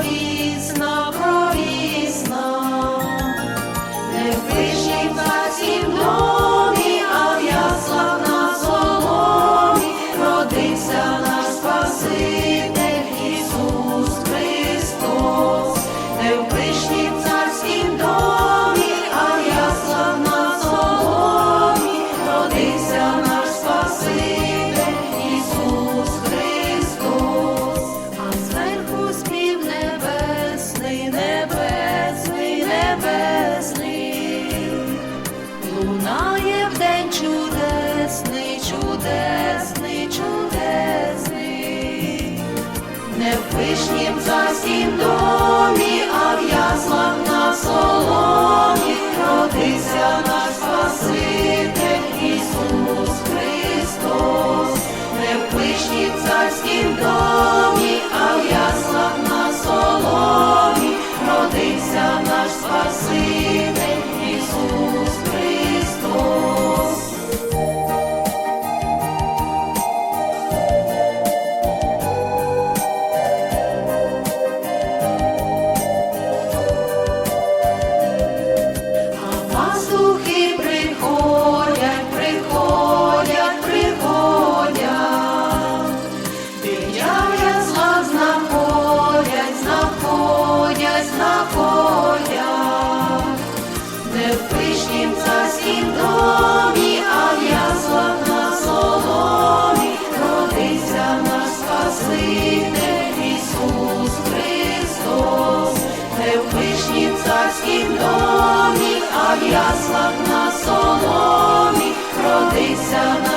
прорісна, прорісна, не в вишній домі, а в яслах на соломі родився наш Спаситель Ісус Христос, не в вишній домі, а в яслах на соломі родився наш Спаситель. в день чудесний, чудесний, чудесний, не в вишнім засім домі, а в яслах на соломі родися. на соломі, родися на.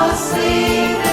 i'll see possível.